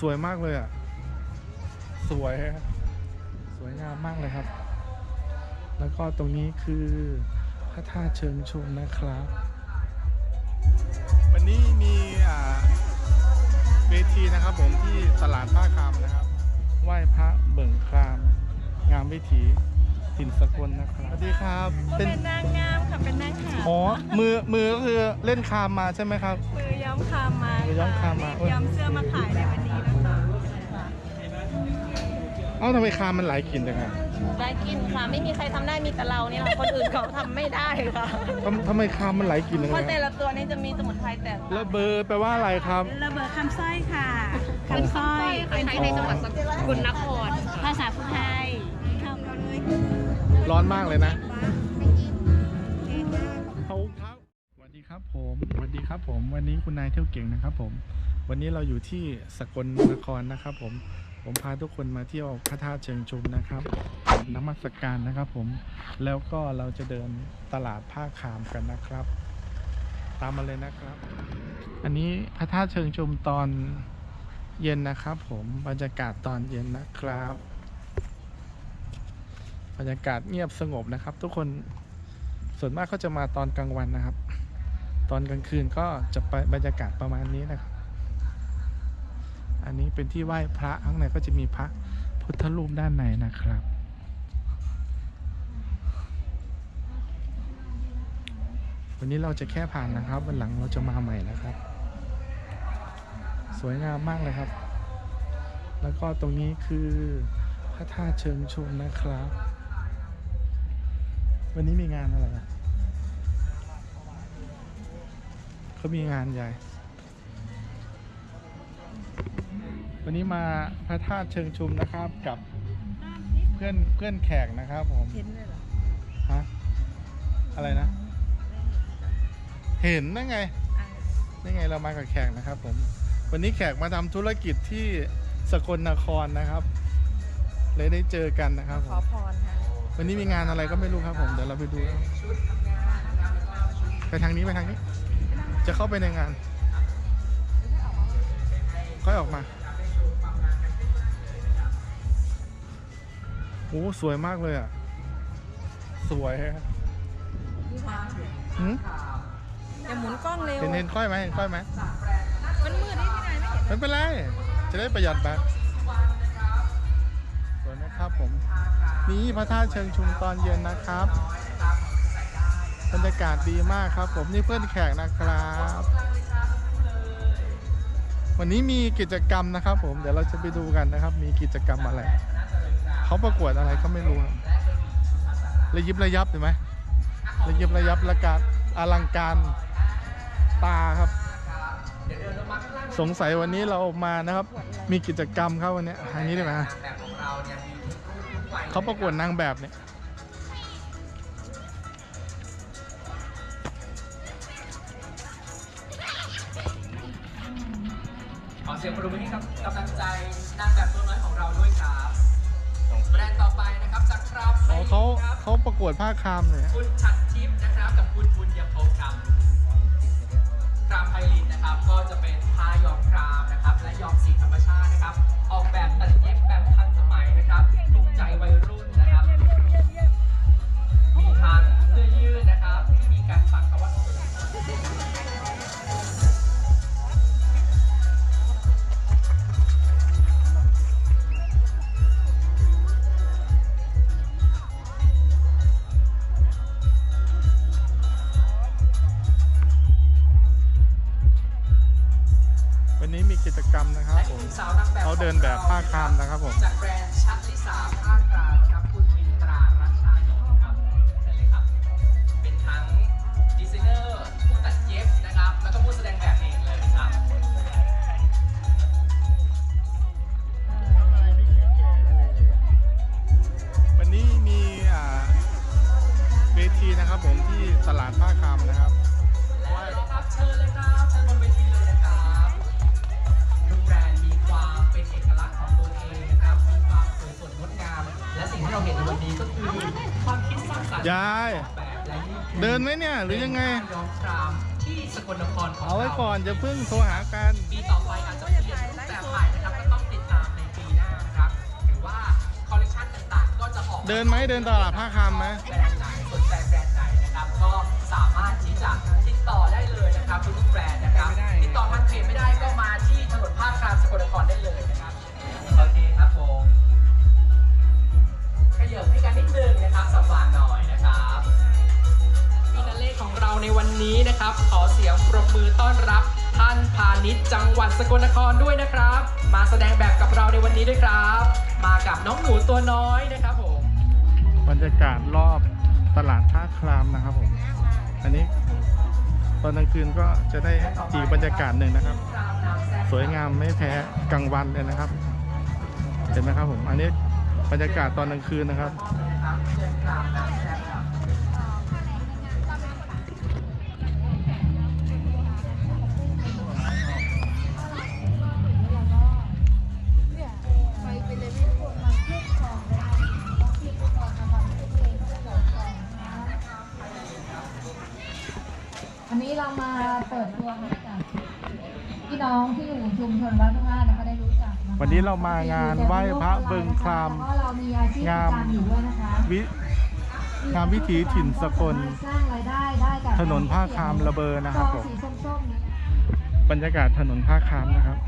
สวยมากเลยอะ สวยครับสวยงามมากเลยครับ แล้วก็ตรงนี้คือพระธาตุเชิงชุมนะครับ วันนี้มีอ่าเวทีนะครับผมที่ตลาดผ้าคำนะครับ ไหว้พระเบิ่งคราม งามวิถีถิ่นสกลนะครับ สวัสดีครับ เป็นนางงามค่ะ เป็นนางขาวอ๋อ มือ มือก็คือเล่นคามมาใช่ไหมครับ มือย้อมคามมามือย้อมคามมาค่ะย้อมเสื้อมาขายในวันนี้นะคะ เอ้าทำไมคามมันหลายกลิ่นจังอะได้กินค่ะ ไม่มีใครทำได้มีแต่เรานี่แหละคนอื่นเขาทำไม่ได้ค่ะทำทำไมคามมันหลายกลิ่นจังเพเลราะแต่ยละตัวนี้จะมีสมุนไพรแต่ระเบอร์แปลว่าอะไรครับ ระเบิดคำสร้อยค่ะอ๋อคำสร้อยเป็นใช้ในจังหวัดสกลนครภาษาพุทธไทยเข้ากันเลยร้อนมากเลยนะเขาครับสวัสดีครับผมสวัสดีครับผม วันนี้คุณนายเที่ยวเก่งนะครับผม วันนี้เราอยู่ที่สกลนครนะครับผม ผมพาทุกคนมาเที่ยวพระธาตุเชิงชุมนะครับน้ำมัสการนะครับผมแล้วก็เราจะเดินตลาดผ้าคามกันนะครับ ตามมาเลยนะครับ อันนี้พระธาตุเชิงชุมตอนเย็นนะครับ ผมบรรยากาศตอนเย็นนะครับ บรรยากาศเงียบสงบนะครับ ทุกคนส่วนมากเขาจะมาตอนกลางวันนะครับ ตอนกลางคืนก็จะไปบรรยากาศประมาณนี้นะครับ อันนี้เป็นที่ไหว้พระข้างในก็จะมีพระพุทธรูปด้านในนะครับ วันนี้เราจะแค่ผ่านนะครับ วันหลังเราจะมาใหม่นะครับ สวยงามมากเลยครับ แล้วก็ตรงนี้คือพระธาตุเชิงชุมนะครับ วันนี้มีงานอะไรอะเขามีงานใหญ่ วันนี้มาพระธาตุเชิงชุมนะครับกับเพื่อนเพื่อนแขกนะครับผมเห็นเลยเหรอฮะอะไรนะ เห็นนั่นไงอะนี่ไงเรามากับแขกนะครับ ผม วันนี้แขกมาทำธุรกิจที่สกลนครนะครับเลยได้เจอกันนะครับผขอมพรค่ะวันนี้มีงานอะไรก็ไม่รู้ครับ ผมเดี๋ยวเราไปดู ไปทางนี้ไปทางนี้ จะเข้าไปในงานค่อยออกมา โอ้สวยมากเลยอะ สวยครับหืมอย่าหมุนกล้องเร็ว เห็นเห็นค่อยไหมเห็นค่อยไหมมันมืดนี่พี่นายไม่เห็นไม่เป็นไร จะได้ประหยัดแบตสวยไหมครับผม นี่พระธาตุเชิงชุมตอนเย็นนะครับ บรรยากาศดีมากครับ ผมนี่เพื่อนแขกนะครับ วันนี้มีกิจกรรมนะครับ ผม เดี๋ยวเราจะไปดูกันนะครับ มีกิจกรรมอะไร เขาประกวดอะไรก็ไม่รู้ระยิบระยับเห็นไหมระยิบระยับระกาอลังการตาครับ สงสัยวันนี้เรามานะครับ มีกิจกรรมครับวันนี้ทางนี้ได้ไหมเขาประกวดนางแบบเนี่ยขอเสียงปรบมือให้กับกำลังใจนางแบบตัวน้อยของเราด้วยครับ แบรนด์ต่อไปนะครับจากครามอ๋อเขาครับเขาประกวดผ้าคามเนี่ยคุณฉัดทิพย์นะครับกับคุณบุญยพงศ์ครับครามไพลินนะครับก็จะเป็นผ้าย้อมครามนะครับและย้อมสีธรรมชาตินะครับ ออกแบบตัดเย็บแบบทัน ผม จากแบรนด์ชัดลิสาผ้ากรามครับคุณมินตรารัชชานนท์ครับเชิญเลยครับ เป็นทั้งดีไซเนอร์ผู้ตัดเย็บนะครับ แล้วก็ผู้แสดงแบบเองเลยครับ วันนี้มีอ่าเวทีนะครับผมที่ตลาดผ้าคามนะครับ และแล้วครับเชิญเลยครับเชิญบนเวทีเลยนะครับทุกแบรนด์มีความเป็นเอกลักษณ์ของ สวยงดงาม และสิ่งที่เราเห็นในวันนี้ก็คือความคิดสร้างสรรค์ยาย แบบเดินไหมเนี่ย หรือยังไงย้านองครามที่สกลนครของเอาไว้ก่อนจะพึ่งโทรหากัน ปีต่อไปอาจจะเปลี่ยนรูปแบบใหม่นะครับก็ต้องติดตามในปีหน้านะครับหรือว่าคอลเลคชันต่างๆ ก็จะออกเดินไหมเดินตลาดผ้าคำไหม แบรนด์ไหนสนใจแบรนด์ไหนนะครับ ก็สามารถที่จะติดต่อได้เลยนะครับทุกแบรนด์นะครับติดต่อทางเพจไม่ได้ก็มาที่ถนนผ้าคกลางสกลนครได้ มือต้อนรับท่านพาณิชย์จังหวัดสกลนครด้วยนะครับ มาแสดงแบบกับเราในวันนี้ด้วยครับ มากับน้องหนูตัวน้อยนะครับผมบรรยากาศรอบตลาดท่าครามนะครับผม อันนี้ตอนกลางคืนก็จะได้อีกบรรยากาศหนึ่งนะครับ สวยงามไม่แพ้กลางวันเลยนะครับ เห็นไหมครับผม อันนี้บรรยากาศตอนกลางคืนนะครับ เปิดตัวให้กับพี่น้องที่อยู่ชุมชนวัดพระธาตุนะคะได้รู้จักะคะวันนี้เรามางานไหว้พระบึงครามแล้วก็เรามีอาชีพประจำอยู่ด้วยนะคะวิ งามวิถีถิ่นสกลสร้างรายได้ได้กับถนนผ้าคามระเบอนะครับผม ซองสีส้มๆนี้ บรรยากาศถนนท่าคามนะครับ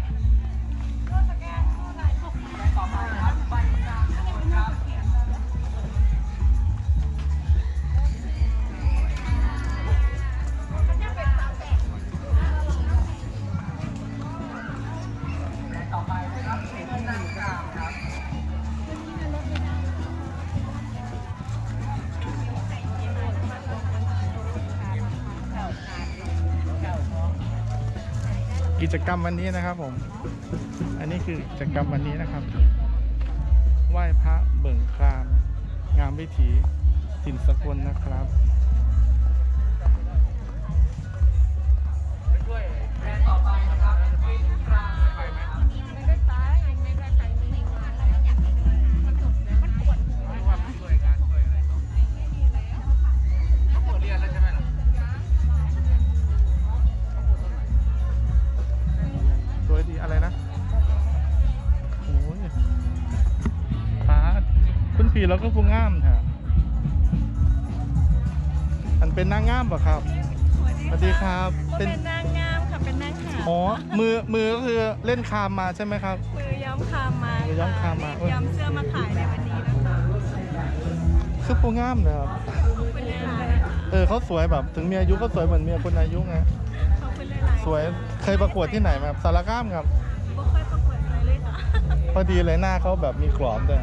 จกรรมวันนี้นะครับผม อันนี้คือกิจกรรมวันนี้นะครับ ไหว้พระเบิ่งคราม งามวิถีถิ่นสกลนะครับ คุณผีแล้วก็ผู้งามค่ะมันเป็นนางงามปะครับ สวัสดีครับเป็นนางงามค่ะ เป็นนางขาวอ๋อมือมือก็คือเล่นคามมาใช่ไหมครับ มือย้อมคามมามือย้อมคามมารีบย้อมเสื้อมาขายในวันนี้นะคะคือผู้งามนะครับเป็นนางเออเขาสวยแบบถึงมีอายุก็สวยเหมือนเมียคนอายุไงเขาเป็นหลายๆสวยเคยประกวดที่ไหนไหมครับสารคามครับบ่ค่อยประกวดอะไรเลยค่ะพอดีเลยหน้าเขาแบบมีกรอบด้วย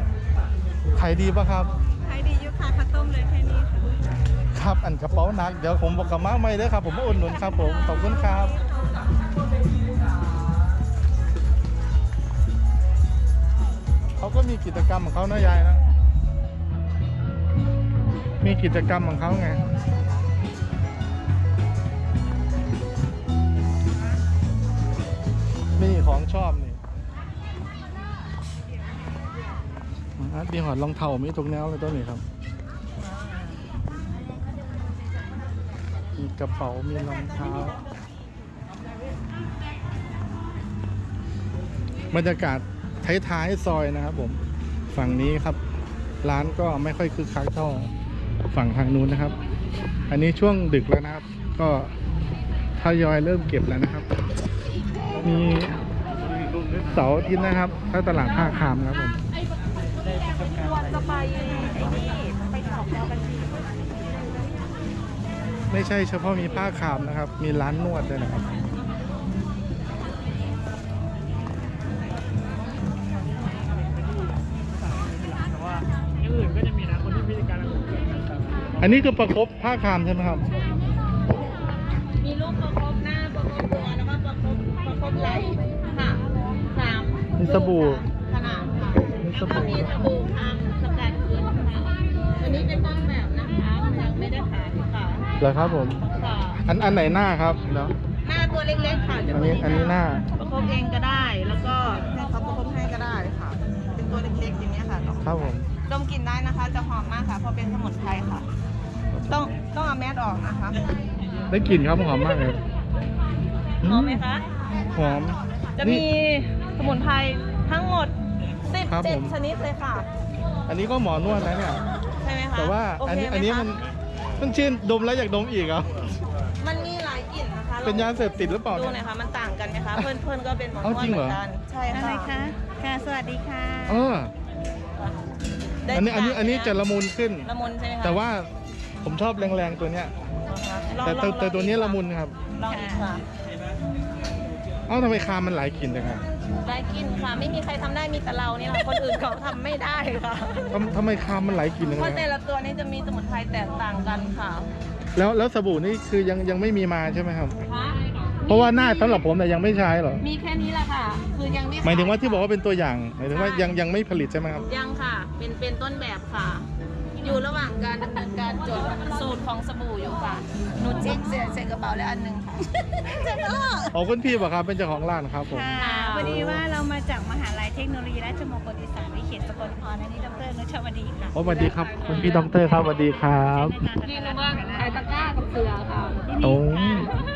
ขายดีปะครับ ขายดีอยุค่ะข้าวต้มเลยแค่นี้ค่ะครับ อันกระเป๋าหนัก เดี๋ยวผมบอกกับมาไม่เด้อครับ ผมมาอุดหนุนครับผม ขอบคุณครับ เขาก็มีกิจกรรมของเขานะยายนะ มีกิจกรรมของเขาไง นี่ของชอบนี่ อะดีหอดรองเท้ามีทุกแนวเลยตัวนี้ครับ มีกระเป๋า มีรองเท้า บรรยากาศท้ายๆซอยนะครับผม ฝั่งนี้ครับ ร้านก็ไม่ค่อยคึกคักเท่าฝั่งทางนู้นนะครับ อันนี้ช่วงดึกแล้วนะครับ ก็ทยอยเริ่มเก็บแล้วนะครับ มีเสาร์อาทิตย์นะครับ ถ้าตลาดท่าคามครับผม จะไปไอ้นี่ไปสอบแล้วบัญชีไม่ใช่เฉพาะมีผ้าคามนะครับ มีร้านนวดด้วยนะครับอันนี้คือประคบผ้าคามใช่ไหมครับ มีลูกประคบหน้าประคบตัวแล้วก็ประคบประคบไหล่ค่ะสามมีสบู่ขนาดค่ะมีสแล้วก็บู่มีสบู่ทำสกัดคืนค่ะอันนี้เป็นต้นแบบนะคะยังไม่ได้ขายค่ะ เหรอครับผม ค่ะอันอันไหนหน้าครับเนาะหน้าตัวเล็กๆค่ะจะอันนี้อันนี้หน้า ประคบเองก็ได้ แล้วก็ให้เขาประคบให้ก็ได้ค่ะ เป็นตัวเล็กๆอย่างเงี้ยค่ะครับผม ดมกลิ่นได้นะคะ จะหอมมากค่ะเพราะเป็นสมุนไพรค่ะ ต้องต้องเอาแมสออกนะคะได้กลิ่นครับหอมมากเลยหอมไหมคะ หอมจะนี่มีสมุนไพรทั้งหมดครับผม 17ชนิดเลยค่ะออันนี้ก็หมอนวดนะเนี่ย ใช่ไหมคะแต่ว่าโเคอันนี้ไหอันนี้มันคะ มันชื่นดมแล้วอยากดมอีกเหรอะมันมีหลายกลิ่นนะคะเป็นยาเสพติดหรือเปล่าดูเนี่ยหน่อยค่ะมันต่างกันไหมคะ เพื่อนเพื่อนๆก็เป็นหมอนเอาวดจริงเหเหรมืออนกันใช่อะไรค่ะคะค่ะ สวัสดีค่ะเออได้อันนี้อันนี้อันนี้จะละมุนขึ้น ละมุนใช่ไหมคะแต่ว่าผมชอบแรงๆตัวเนี้ย ลองแต่แต่ลองแต่ตัวนี้ลองละมุนครับ ลองอีกค่ะ เอ้าทำไมคามมันหลายกลิ่นจังครับ ได้กินค่ะไม่มีใครทำได้มีแต่เรานี่แหละคนอื่นเขาทำไม่ได้ค่ะ ทำทำไมคามมันหลายกลิ่นจังเพเลราะแต่ยละตัวนี้จะมีสมุนไพรแตกต่างกันค่ะแล้วแล้วสบู่นี่คือยังยังไม่มีมาใช่ไหมครับคะเพราะว่าหน้าสำหรับผมแต่ยยังไม่ใช้หรอมีแค่นี้แหละค่ะ คือยังไม่หมายถึงว่าขที่บอกว่าเป็นตัวอย่างหมายถึงว่ายังยังไม่ผลิตใช่ไหมครับ ยังค่ะ เป็นเป็นต้นแบบค่ะ อยู่ระหว่างการดำเนินการจดสูตรของสบู่อยู่ค่ะ หนูจิ้งเสียใส่กระเป๋าแล้วอันหนึ่งค่ะเจ๊ก็อ๋อคุณพี่บอกครับเป็นเจ้าของร้านครับผม ค่ะพอดีว่าเรามาจากมหาลัยเทคโนโลยีราชมงคลอีสานวิเขตสกลนครอันนี้ดรนุชวดีค่ะโอ้สวัสดีครับคุณพี่ด็อกเตอร์ครับสวัสดีครับนี่รู้ว่าขายตะกร้ากับเสือค่ะโอ้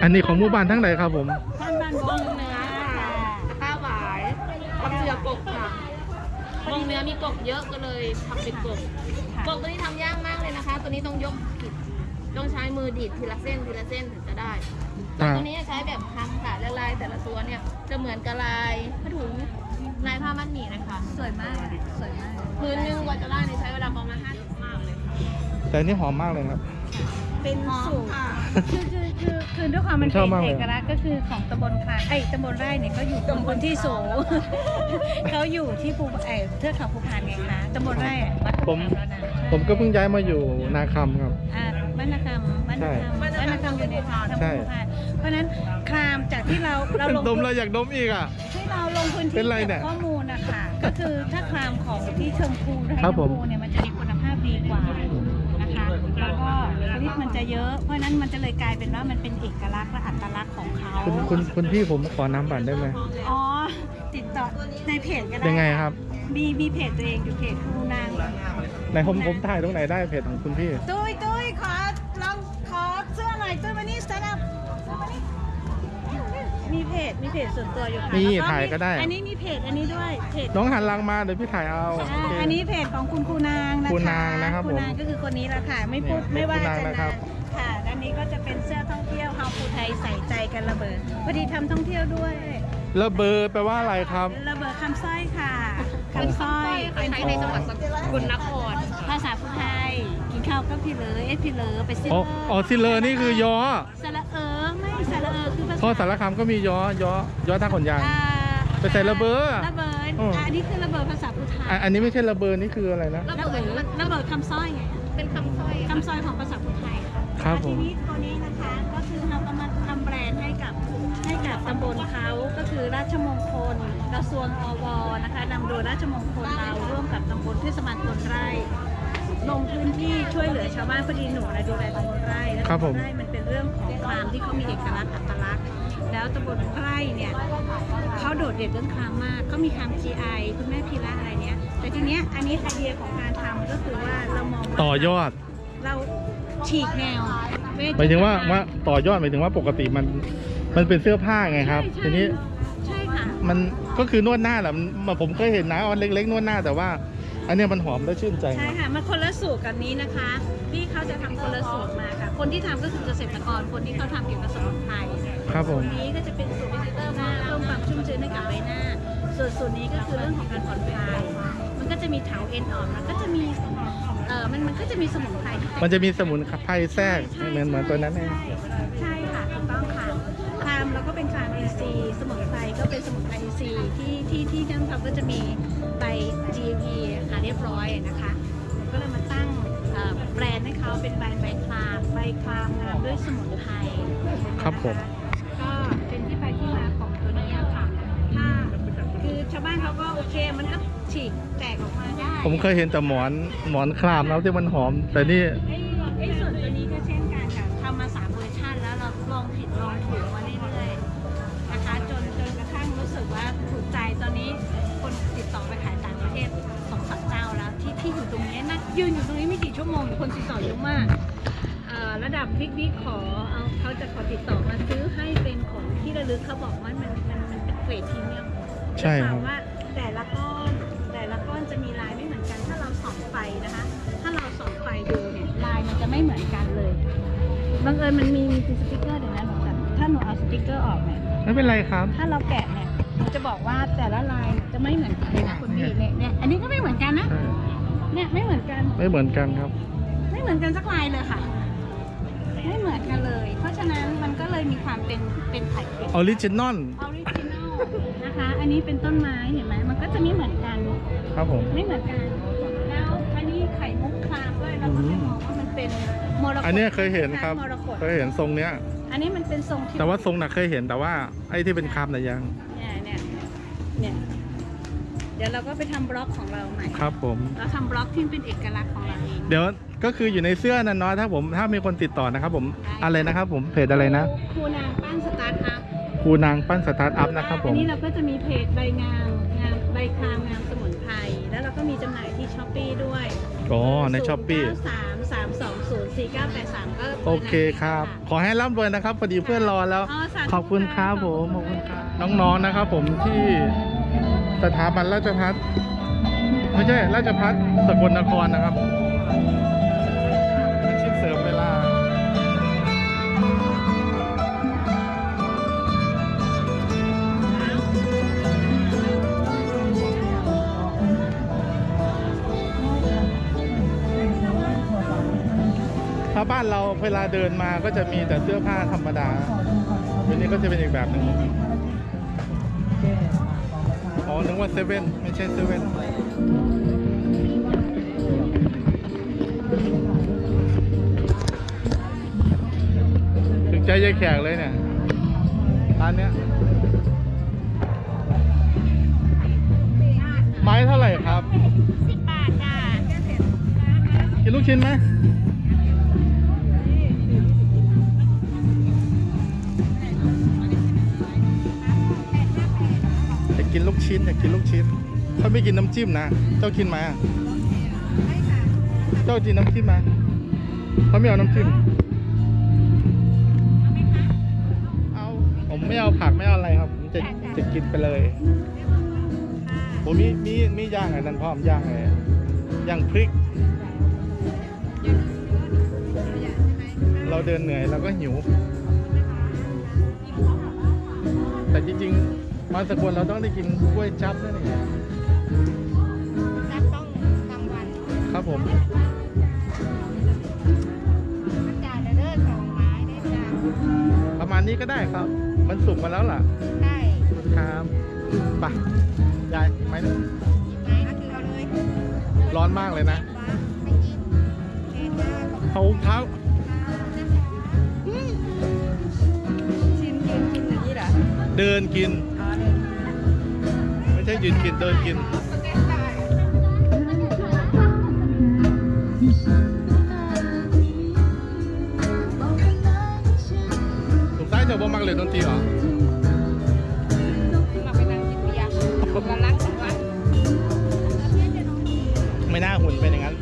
อันนี้ของหมู่บ้านทั้งไหนครับผม ท่านบ้านบวงงเนื้อค่ะตะกร้าหวายกับเสือกบค่ะวงเนื้อมีกบเยอะก็เลยทำเป็นกบ กบตัวนี้ทำยากมากเลยนะคะ ตัวนี้ต้องยกกิดต้องใช้มือดีดทีละเส้นทีละเส้นถึงจะได้ อ่าตัวนี้ใช้แบบทำค่ะและลายแต่ละตัวเนี่ยจะเหมือนกับลายผ้าถุงลายผ้ามัดหมี่นะคะสวยมากสวยมากพื้นหนึงกว่าจะได้เนี่ยใช้เวลาประมาณห้าสิบมากเลยค่ะแต่อันนี่หอมมากเลยครับ เป็นหอมสูตรค่ะ คือคือ คือคือด้วยความมันผมชเป็อบนมากเลย เอกลักษณ์ก็คือของตำบลคลาไอ้ยตำบลไร่เนี่ยเขาอยู่ตำบลที่สูง เขาอยู่ที่ภูเอ่อเทือกเขาภูพานไงคะตำบลไร่อะวัดผมภูพานแล้วนะผมก็เพิ่งย้ายมาอยู่นาคำครับ อ่าบ้านนาคำบ้านนาคำบ้านนาคำอยู่ในทางใช่ภูพานเพราะฉะนั้นครามจากที่เราเราลง ดมแล้วอยากดมอีกอะ ที่เราลงพื้นที่เป็นไรเนี่ยเก็บข้อมูลนะคะก็คือถ้าครามของที่เชิงภูไทยครับผมภูเนี่ยมันจะมีคุณภาพดีกว่านะคะแล้ว ก็ชนิดมันจะเยอะ เพราะฉะนั้นมันจะเลยกลายเป็นว่ามันเป็นเอกลักษณ์และอัตลักษณ์ของเขาคุณคุณคุณพี่ผมขอน้ำปั่นได้ไหมอ๋อติดต่อในเพจก็ได้ยังไงครับ มีมีเพจตัวเองอยู่เพจคูนางไหนผมผมถ่ายตรงไหนได้เพจของคุณพี่ตุ้ มีเพจมีเพจส่วนตัวอยู่ค่ะนี่แล้วถ่ายก็ได้ อันนี้มีเพจอันนี้ด้วยเพจน้องหันหลังมาเดี๋ยวพี่ถ่ายเอาอ่าโอเค อันนี้เพจของคุณครูนางนะคะครูนางนะครับครูนางผมก็คือคนนี้แหละค่ะไม่พูดนี่ไม่ว่าครูนางจะนะครันาบ นค่ะอันนี้ก็จะเป็นเสื้อท่องเที่ยวเฮาภูไทยใส่ใจกันระเบิดพอดีทำท่องเที่ยวด้วยแล้วเบอร์แปลว่าอะไรครับ ระเบิดคำสร้อยค่ะคำสร้อยเป็นใช้ในจังหวัดสกลนครภาษาภูไทยกินข้าวก็พี่เลยเอ็ดพี่เลยไปซิอ๋ออ๋อซิเลอร์นี่คือยอ สระเออไม่ สระเออคือภาษาพอสารคามก็มียอยอยอท่าขนยาง อ่าไปใส่ระเบิดระเบิดอืมอ่าอันนี้คือระเบิดภาษาภูไทยอะอันนี้ไม่ใช่ระเบิดนี่คืออะไรนะ ระเบิดระเบิดคำสร้อยไงเป็นคำสร้อยคำซอยของภาษาพุทธไทยค่ะครับผม ทีนี้ตัวนี้นะคะก็คือเรากำลังทำแบรนด์ให้กับให้กับตำบลเขาก็คือราชมงคลกระทรวงอวนะคะนำโดยราชมงคลเราร่วมกับตำบลเทศบาลตำบลไร่ ลงพื้นที่ช่วยเหลือชาวบ้านพอดีหนูนะดูแลตำบลไร่แล้วครับตำผบมลไร่มันเป็นเรื่องของครามที่เขามีเอกลักษณ์อัตลักษณ์แล้วตำบลไร่เนี่ยเขาโดดเด่นเรื่องครามมากเขามีคราม GI คุณแม่พีระอะไรเนี้ยแต่ทีเนี้ยอันนี้ไอเดียของการทำก็คือว่าเรามองว่าต่อยอดเราฉีกแนวเวชหมายถึงว่าว่าต่อยอดหมายถึงว่าปกติมันมันเป็นเสื้อผ้าไงครับ ใช่ทีนี้ใช่ค่ะ มันก็คือนวดหน้าแหละมันผมเคยเห็นนะออนเล็ก ๆ นวดหน้าแต่ว่า อันเนี้ยมันหอมและชื่นใจใช่ค่ะมันคนละสูตรกับนี้นะคะพี่เขาจะทำคนละสูตรมาค่ะคนที่ทำก็คือเกษตรกรคนที่เขาทำเกี่ยวกับสมุนไพรครับผมสูตรนี้ก็จะเป็นสูตรวิซิเตอร์มาเพิ่มความชุ่มชื้นให้กับใบหน้า ส่วนสูตรนี้ก็คือเรื่องของการผ่อนคลายมันก็จะมีเถาเอ็นอ่อนมันก็จะมีเออมันมันก็จะมีสมุนไพรที่แตก มันจะมีสมุนไพรแทรกใช่เหมือนเหมือนตัวนั้นเองใช่ใช่ค่ะถูกต้องค่ะคลามแล้วก็เป็นคลามอินทรีย์สมุนไพรก็เป็นสมุนไพรอินทรีย์ที่ที่ที่นั่นเขาก็จะมีใบ GMP ค่ะ เรียบร้อยนะคะ ก็เลยมาตั้งเอ่อแบรนด์ให้เขาเป็นแบรนด์ใบคลามใบคลามงามด้วยสมุนไพรครับผมก็เป็นที่ไปที่มาของตัวนี้ค่ะถ้าคือชาวบ้านเขาก็โอเคมันก็ฉีกแตกออกมาได้ ผมเคยเห็นแต่หมอนหมอนครามแล้วที่มันหอม แต่นี่ คนติดต่อเยอะมากเอ่อระดับบิ๊กบิ๊กขอเอาเขาจะขอติดต่อมาซื้อให้เป็นของที่ระลึกเขาบอกว่ามันมันมันเป็นเกรดพรีเมียมใช่ครับด้วยวามว่าแต่ละก้อนแต่ละก้อนจะมีลายไม่เหมือนกัน ถ้าเราส่องไฟนะคะ ถ้าเราส่องไฟดูเนี่ยลายมันจะไม่เหมือนกันเลยบังเอิญมันมีมีสติ๊กเกอร์เดี๋ยวนะหนูแบบถ้าหนูเอาสติ๊กเกอร์ออกเนี่ยไม่เป็นไรครับ ถ้าเราแกะเนี่ยมันจะบอกว่าแต่ละลายเนี่ยจะไม่เหมือนกันเลยนะคุณพี่เนี่ยเนี่ยอันนี้ก็ไม่เหมือนกันนะเนี่ยไม่เหมือนกันไม่เหมือนกันครับไม่ เหมือนกันสักลายเลยค่ะ ไม่เหมือนกันเลย เพราะฉะนั้นมันก็เลยมีความเป็นเป็นไข่เป็ดออริจินอลออริจินอลนะคะ อันนี้เป็นต้นไม้เห็นไหมมันก็จะไม่เหมือนกัน ครับผมไม่เหมือนกัน แล้วอันนี้ไข่มุกคลามด้วยเราก็ไม่มองว่ามันเป็นมรกตอันเนี้ยเคยเห็นครับ มรกตเคยเห็นทรงเนี้ย อันนี้มันเป็นทรงที่แต่ว่าทรงน่ะเคยเห็นแต่ว่าไอ้ที่เป็นคามน่ะยัง เนี่ยเนี่ยเนี่ย เดี๋ยวเราก็ไปทำบล็อกของเราใหม่ ครับผม เราทำบล็อกที่เป็นเอกลักษณ์ของเราเองเดี๋ยวก็คืออยู่ในเสื้อนั่นเนาะถ้าผมถ้ามีคนติดต่อนะครับผมอะไรนะครับผมเพจอะไรนะครูนางปั้นสตาร์ทอัพครูนางปั้นสตาร์ทอัพนะครับผอัมนนี้เราก็จะมีเพจใบงามงามใบคามงามสมุนไพร แล้วเราก็มีจำหน่ายที่ช้อปปีด้วยอ๋อในช้อปปี้สามสามสองศูนย์สี่เก้าแปดสามก็โอเคครับ ขอให้ร่ำรวยนะครับพอดีเพื่อนรอแล้ว ขอบคุณครับผมขอบคุณครับน้องๆนะครับผมที่ สถาบันราชพัฒไม่ใช่ราชพัฒสกลนครนะครับอาชีพเสริมเวลา ถ้าบ้านเราเวลาเดินมาก็จะมีแต่เสื้อผ้าธรรมดาทีนี้ก็จะเป็นอีกแบบหนึ่ง อ๋อนึกว่าเซเว่นไม่ใช่เซเว่นถึงใจยายแขกเลยเนี่ยร้านเนี้ย ไม้เท่าไหร่ครับ สิบบาทจ้ากินลูกชิ้นไหม กินลูกชิ้นอยากกินลูกชิ้นเขาไม่กินน้ำจิ้มนะ เจ้ากินไหมเจ้ากินน้ำจิ้มไหมเขาไม่เอาน้ำจิ้ม เอาผมไม่เอาผักไม่เอาอะไรครับ ผมจะจะกินไปเลย ผมมีมีมีย่างไอ้นั่นพร้อมย่างไอ้ย่างพริก เราเดินเหนื่อยเราก็หิว แต่จริงๆ มาสกลเราต้องได้กินกล้วยจับนั่นเองนักต้องกลางวันครับผมมันจ่าเด้อสองไม้ได้จ้าประมาณนี้ก็ได้ครับ มันสุกมาแล้วล่ะได้ครับไปยายไหมนะไม้ก็คือเอาเลยร้อนมากเลยนะไม่กิน ใช่ยืนกินเดินกินสงสัยเธอบ่มักเล่นดนตรีเหรอเาไปนั่งกินเบียร์เรล้างสักวันไม่น่าหุ่นเป็นอย่างนั้น